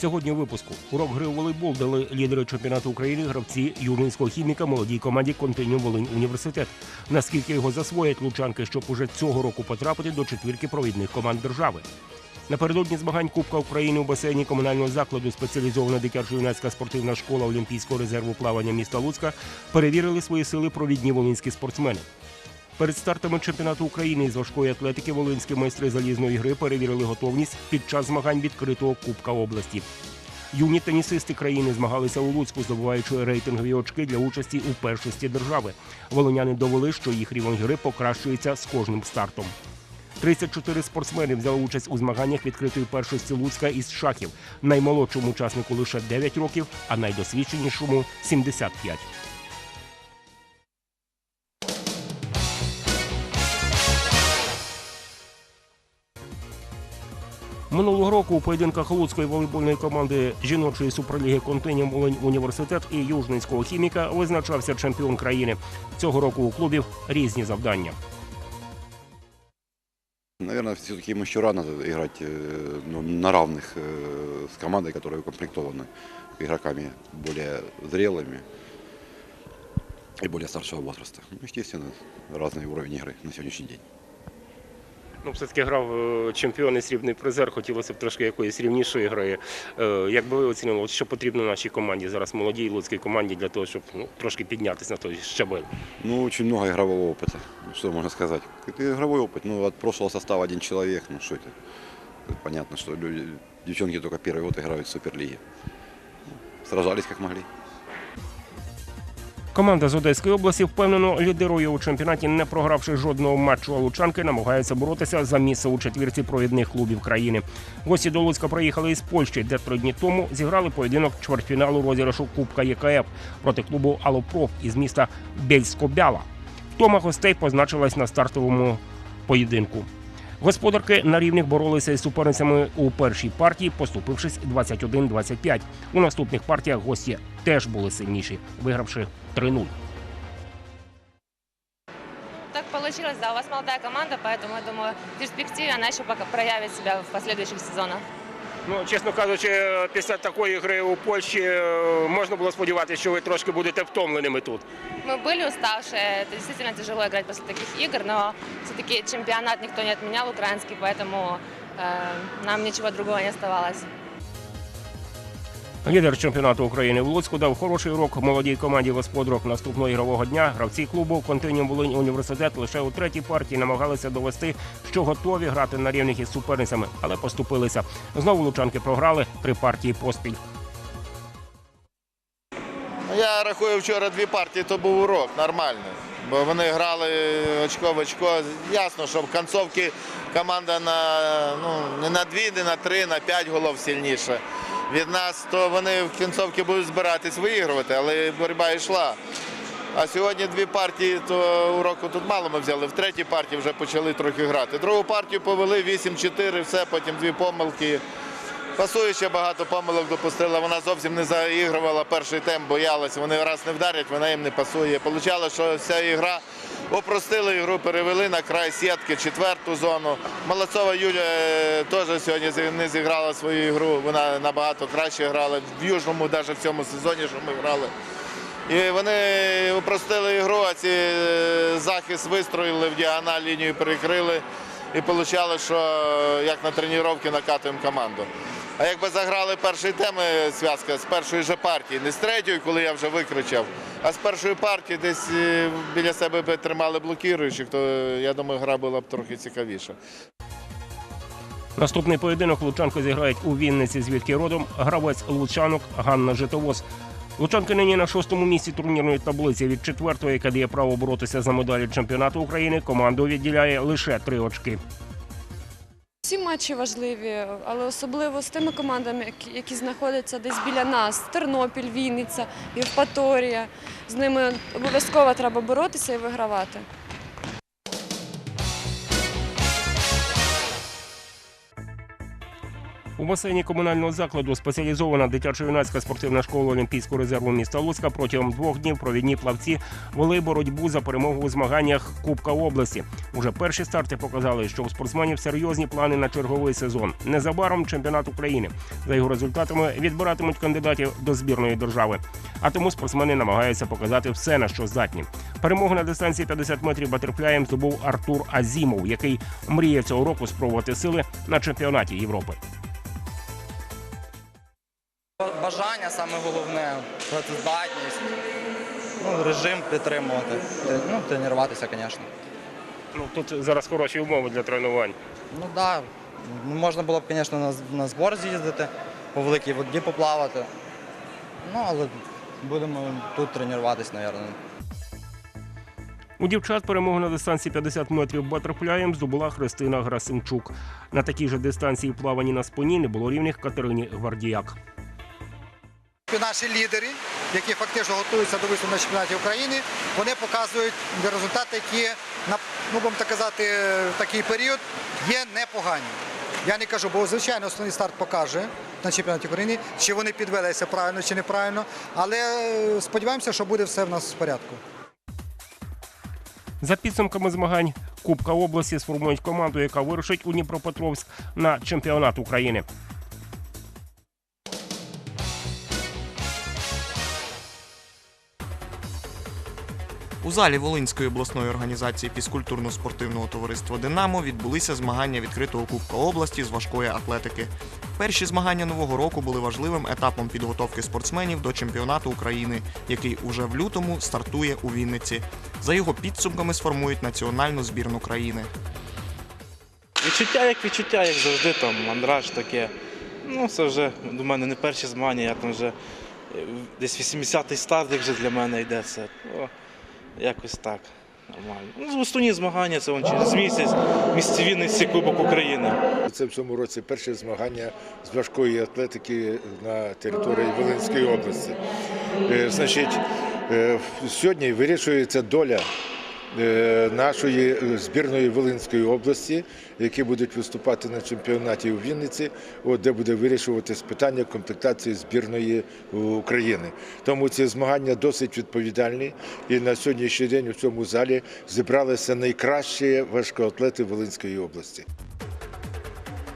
Сьогодні у випуску урок гри у волейбол дали лідери чемпіонату України гравці южненського хіміка молодій команді Континіум Волинь Університет. Наскільки його засвоять лучанки, щоб уже цього року потрапити до четвірки провідних команд держави. Напередодні змагань Кубка України у басейні комунального закладу спеціалізована дитячо-юнацька спортивна школа Олімпійського резерву плавання міста Луцька перевірили свої сили провідні волинські спортсмени. Перед стартами чемпіонату України із важкої атлетики волинські майстри залізної гри перевірили готовність під час змагань відкритого Кубка області. Юні тенісисти країни змагалися у Луцьку, здобуваючи рейтингові очки для участі у першості держави. Волиняни довели, що їх рівень гри покращується з кожним стартом. 34 спортсмени взяли участь у змаганнях відкритої першості Луцька із шахів. Наймолодшому учаснику лише 9 років, а найдосвідченішому 75. Минулого року у поєдинках Луцької волейбольної команди жіночої суперліги Континіум Волинь Університет і Южненського хіміка визначався чемпіон країни. Цього року у клубів різні завдання. Наверное, все-таки им еще рано играть э, ну, на равных э, с командой, которая укомплектована игроками более зрелыми и более старшего возраста. Ну, естественно, разный уровень игры на сегодняшний день. Ну, все-таки грав е, чемпіон і срібний призер. Хотілося б трошки якоїсь рівнішої гри. Е, Як би ви оцінили, от що потрібно нашій команді зараз молодій луцькій команді для того, щоб ну, трошки піднятися на той щабель? Ну, очень много игрового опыта. Ну, Что можно сказать? Это игровой опыт. Ну, от прошлого состава один человек. Ну, что это? Это Понятно, что люди, девчонки только первый год играют в Суперлиге. Ну, Сражались как могли. Команда з Одеської області впевнено лідирує у чемпіонаті, не програвши жодного матчу. А лучанки намагаються боротися за місце у четвірці провідних клубів країни. Гості до Луцька приїхали із Польщі, де три дні тому зіграли поєдинок чвертьфіналу розіграшу Кубка ЄКФ проти клубу Алопроф із міста Бєльсько-Бяла. Втома гостей позначилась на стартовому поєдинку. Господарки на рівних боролися із суперницями у першій партії, поступившись 21-25. У наступних партіях гості теж були сильніші, вигравши 3-0. Так получилось, да, у вас молодая команда, поэтому я думаю, в перспективе она еще пока проявит себя в последующих сезонах. Ну, чесно кажучи, після такої гри у Польщі е, можна було сподіватися, що ви трошки будете втомленими тут. Мы были уставшие, это действительно тяжело играть после таких игр, но все-таки чемпионат никто не отменял украинский, поэтому э, нам ничего другого не оставалось. Лідер чемпіонату України в Луцьку дав хороший урок молодій команді господарок наступного ігрового дня. Гравці клубу Континіум Волинь Університет лише у третій партії намагалися довести, що готові грати на рівних із суперницями, але поступилися. Знову лучанки програли три партії поспіль. Я рахую, вчора дві партії то був урок нормальний. Бо вони грали очко в очко. Ясно, що в кінцовці команда на, ну, не на дві, не на три, на п'ять голов сильніша. Від нас, то вони в кінцовці будуть збиратись виігрувати, але боротьба йшла. А сьогодні дві партії, то уроку тут мало ми взяли. В третій партії вже почали трохи грати. Другу партію повели 8-4, все, потім дві помилки. Пасуюча багато помилок допустила. Вона зовсім не заігрувала перший темп, боялася. Вони раз не вдарять, вона їм не пасує. Получалося, що вся ігра опростили ігру, перевели на край сітки, четверту зону. Молодцова Юля е, теж сьогодні не зіграла свою ігру. Вона набагато краще грала в Южному, навіть в цьому сезоні, що ми грали. І вони упростили ігру, а ці е, захист вистроїли в діагональ лінію перекрили. І вийшло, що як на тренування накатуємо команду. А якби заграли перший теми зв'язка з першої же партії, не з третьої, коли я вже викричав, а з першої партії десь е, біля себе би тримали блокіруючих, то е, я думаю, гра була б трохи цікавіша. Наступний поєдинок лучанки зіграють у Вінниці, звідки родом гравець лучанок Ганна Житовоз. Лучанки нині на шостому місці турнірної таблиці від четвертої, яка дає право боротися за медалі чемпіонату України. Команду відділяє лише три очки. Всі матчі важливі, але особливо з тими командами, які, знаходяться десь біля нас: Тернопіль, Вінниця, Євпаторія. З ними обов'язково треба боротися і вигравати. У басейні комунального закладу спеціалізована дитячо-юнацька спортивна школа Олімпійського резерву міста Луцька протягом двох днів провідні плавці вели боротьбу за перемогу у змаганнях Кубка області. Уже перші старти показали, що у спортсменів серйозні плани на черговий сезон. Незабаром чемпіонат України. За його результатами відбиратимуть кандидатів до збірної держави. А тому спортсмени намагаються показати все, на що здатні. Перемогу на дистанції 50 метрів батерфляєм здобув Артур Азімов, який мріє цього року спробувати сили на чемпіонаті Європи. Бажання саме головне, працездатність, ну, режим підтримувати, ну, тренуватися, звісно. Ну тут зараз хороші умови для тренувань. Ну так, да. можна було б, звісно, на, на збор з'їздити, по великій воді поплавати. Ну, але будемо тут тренуватись, мабуть. У дівчат перемогу на дистанції 50 метрів батерфляєм здобула Христина Грасимчук. На такій же дистанції плавані на спині не було рівних Катерині Гвардіяк. Наші лідери, які фактично готуються до виступу на чемпіонаті України, вони показують результати, які ну будемо так казати, в такий період є непогані. Я не кажу, бо звичайно основний старт покаже на чемпіонаті України, чи вони підвелися правильно чи неправильно. Але е, сподіваємося, що буде все в нас в порядку. За підсумками змагань Кубка області сформують команду, яка вирушить у Дніпропетровськ на чемпіонат України. У залі Волинської обласної організації фізкультурно-спортивного товариства Динамо відбулися змагання відкритого Кубка області з важкої атлетики. Перші змагання нового року були важливим етапом підготовки спортсменів до чемпіонату України, який уже в лютому стартує у Вінниці. За його підсумками сформують національну збірну країни. Відчуття як відчуття, як завжди, там мандраж таке. Ну, це вже до мене не перші змагання, я там вже е, десь 80-й старт, як вже для мене йде це. Якось так. Нормально. Ну, основні змагання це вон через місяць, місці Вінниці Кубок України. Це в цьому році перше змагання з важкої атлетики на території Волинської області. Е, Значить, е, сьогодні вирішується доля нашої е, збірної Волинської області, які будуть виступати на чемпіонаті у Вінниці, де буде вирішуватись питання комплектації збірної України. Тому ці змагання досить відповідальні. І на сьогоднішній день у цьому залі зібралися найкращі важкоатлети Волинської області.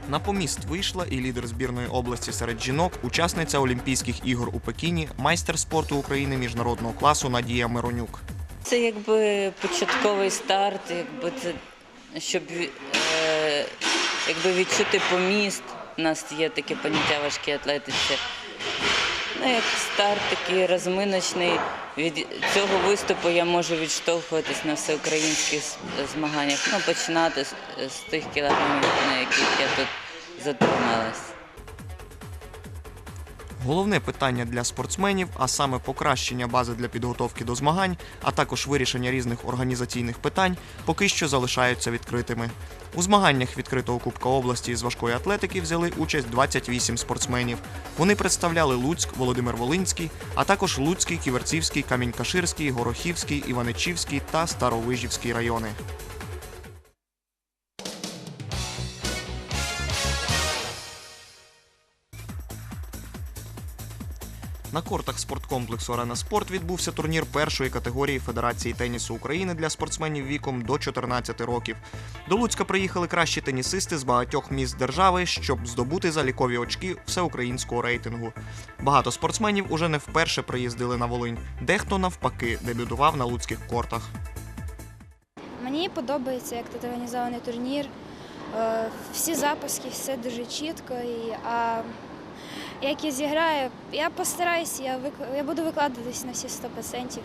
На поміст вийшла і лідер збірної області серед жінок, учасниця Олімпійських ігор у Пекіні, майстер спорту України міжнародного класу Надія Миронюк. Це якби початковий старт, якби це щоб е, якби відчути поміст. У нас є таке поняття важкі атлетиці. Ну, як старт такий розминочний. Від цього виступу я можу відштовхуватись на всеукраїнських змаганнях. Ну, починати з, з тих кілограмів, на яких я тут затрималась. Головне питання для спортсменів, а саме покращення бази для підготовки до змагань, а також вирішення різних організаційних питань, поки що залишаються відкритими. У змаганнях відкритого Кубка області з важкої атлетики взяли участь 28 спортсменів. Вони представляли Луцьк, Володимир Волинський, а також Луцький, Ківерцівський, Камінь-Каширський, Горохівський, Іваничівський та Старовижівський райони. На кортах спорткомплексу Арена Спорт відбувся турнір першої категорії Федерації тенісу України для спортсменів віком до 14 років. До Луцька приїхали кращі тенісисти з багатьох міст держави, щоб здобути залікові очки всеукраїнського рейтингу. Багато спортсменів уже не вперше приїздили на Волинь. Дехто навпаки дебютував на луцьких кортах. Мені подобається, як тут організований турнір. Е, Всі запуски, все дуже чітко. А як я зіграю, я постараюся, я, вик- я буду викладатись на всі 100%.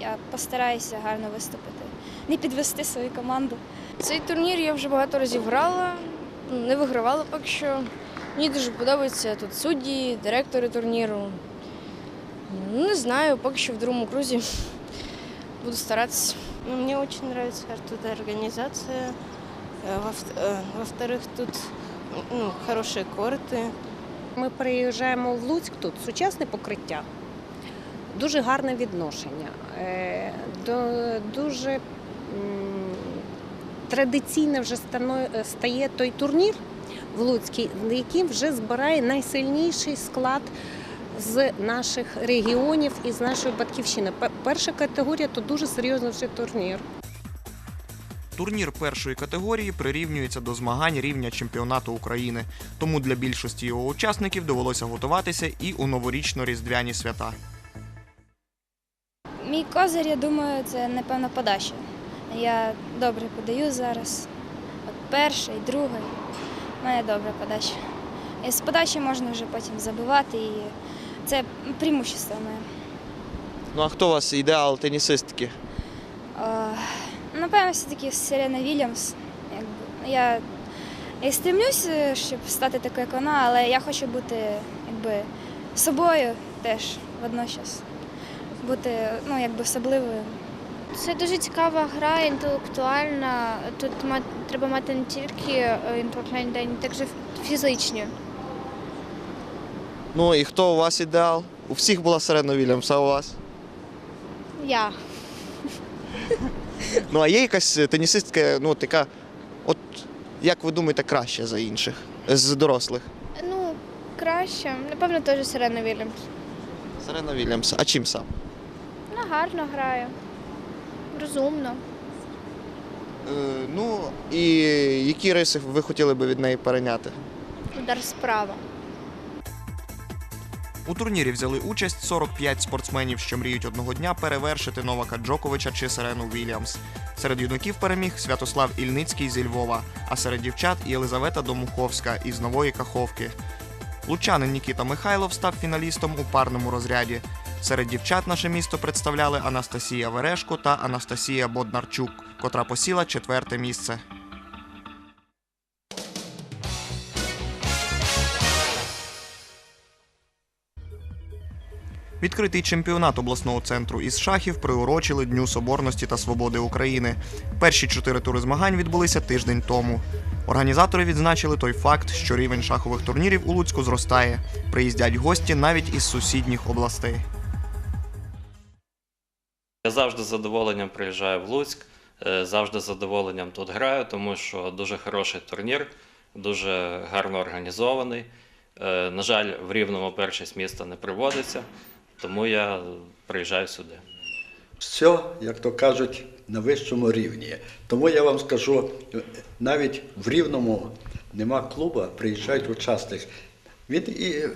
Я постараюся гарно виступити, не підвести свою команду. Цей турнір я вже багато разів грала, ну, не вигравала поки що. Мені дуже подобаються тут судді, директори турніру. Ну, Не знаю, поки що в другому крузі буду старатися. Ну, Мне очень нравится тут организация. Э, во- э, Во-вторых, тут ну, хорошие корты. Ми приїжджаємо в Луцьк, тут сучасне покриття, дуже гарне відношення, е, дуже традиційно вже стає той турнір, в Луцький, який вже збирає найсильніший склад з наших регіонів і з нашої батьківщини. Перша категорія то дуже серйозний турнір. Турнір першої категорії прирівнюється до змагань рівня чемпіонату України, тому для більшості його учасників довелося готуватися і у новорічно-різдвяні свята. Мій козир, я думаю, це напевно подача. Я добре подаю зараз. От перша і друга. У мене добра подача. І з подачі можна вже потім забивати, і це преимущество моє. Ну а хто у вас ідеал тенісистки? Напевно, все-таки Серена Вільямс. Якби. Я, я стремлюсь, е, щоб стати такою, як вона, але я хочу бути якби, собою теж водночас. Бути ну, якби, особливою. Це дуже цікава гра, інтелектуальна. Тут треба мати не тільки е, інтелектуальні дані, а також фізичні. Ну і хто у вас ідеал? У всіх була Серена Вільямс, а у вас? Я. Ну а є якась тенісистка, ну така, от як ви думаєте, краща за інших з дорослих? Ну, краще. Напевно, теж Серена Вільямс. Серена Вільямс. А чим сам? Вона гарно грає. Розумно. Е, ну і які риси ви хотіли би від неї перейняти? Удар справа. У турнірі взяли участь 45 спортсменів, що мріють одного дня перевершити Новака Джоковича чи Серену Вільямс. Серед юнаків переміг Святослав Ільницький зі Львова, а серед дівчат Єлизавета Домуховська із Нової Каховки. Лучанин Нікіта Михайлов став фіналістом у парному розряді. Серед дівчат наше місто представляли Анастасія Верешко та Анастасія Боднарчук, котра посіла четверте місце. Відкритий чемпіонат обласного центру із шахів приурочили Дню Соборності та Свободи України. Перші чотири тури змагань відбулися тиждень тому. Організатори відзначили той факт, що рівень шахових турнірів у Луцьку зростає. Приїздять гості навіть із сусідніх областей. Я завжди з задоволенням приїжджаю в Луцьк, е, завжди з задоволенням тут граю, тому що дуже хороший турнір, дуже гарно організований. Е, На жаль, в Рівному першість міста не приводиться, тому я приїжджаю сюди. все, як то кажуть, на вищому рівні. Тому я вам скажу, навіть в Рівному нема клуба, приїжджають учасники. Він і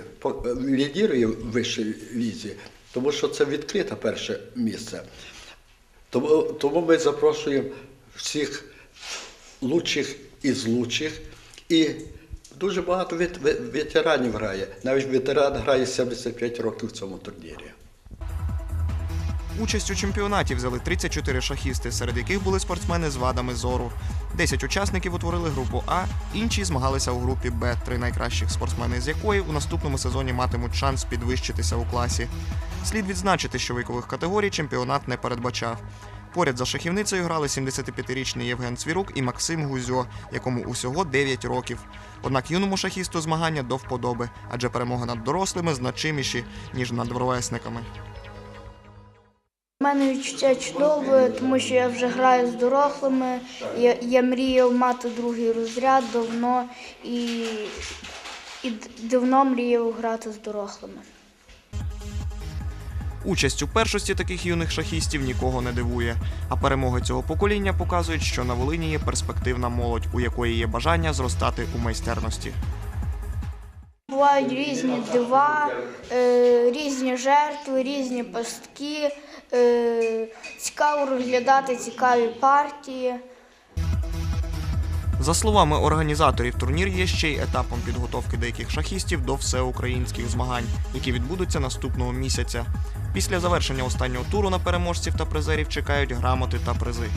лідірує в вищій лізі, тому що це відкрите перше місце. Тому, тому ми запрошуємо всіх лучших із лучших. І дуже багато вет- ветеранів грає. Навіть ветеран грає 75 років в цьому турнірі. Участь у чемпіонаті взяли 34 шахісти, серед яких були спортсмени з вадами зору. 10 учасників утворили групу А, інші змагалися у групі Б, три найкращих спортсмени з якої у наступному сезоні матимуть шанс підвищитися у класі. Слід відзначити, що вікових категорій чемпіонат не передбачав. Поряд за шахівницею грали 75-річний Євген Цвірук і Максим Гузьо, якому усього 9 років. Однак юному шахісту змагання до вподоби, адже перемоги над дорослими значиміші, ніж над ровесниками. У мене відчуття чудове, тому що я вже граю з дорослими. Я, я мріяв мати другий розряд давно і, і давно мріяв грати з дорослими. Участь у першості таких юних шахістів нікого не дивує. А перемоги цього покоління показують, що на Волині є перспективна молодь, у якої є бажання зростати у майстерності. Бувають різні дива, е, різні жертви, різні пастки. Е, цікаво розглядати цікаві партії. За словами організаторів, турнір є ще й етапом підготовки деяких шахістів до всеукраїнських змагань, які відбудуться наступного місяця. Після завершення останнього туру на переможців та призерів чекають грамоти та призи.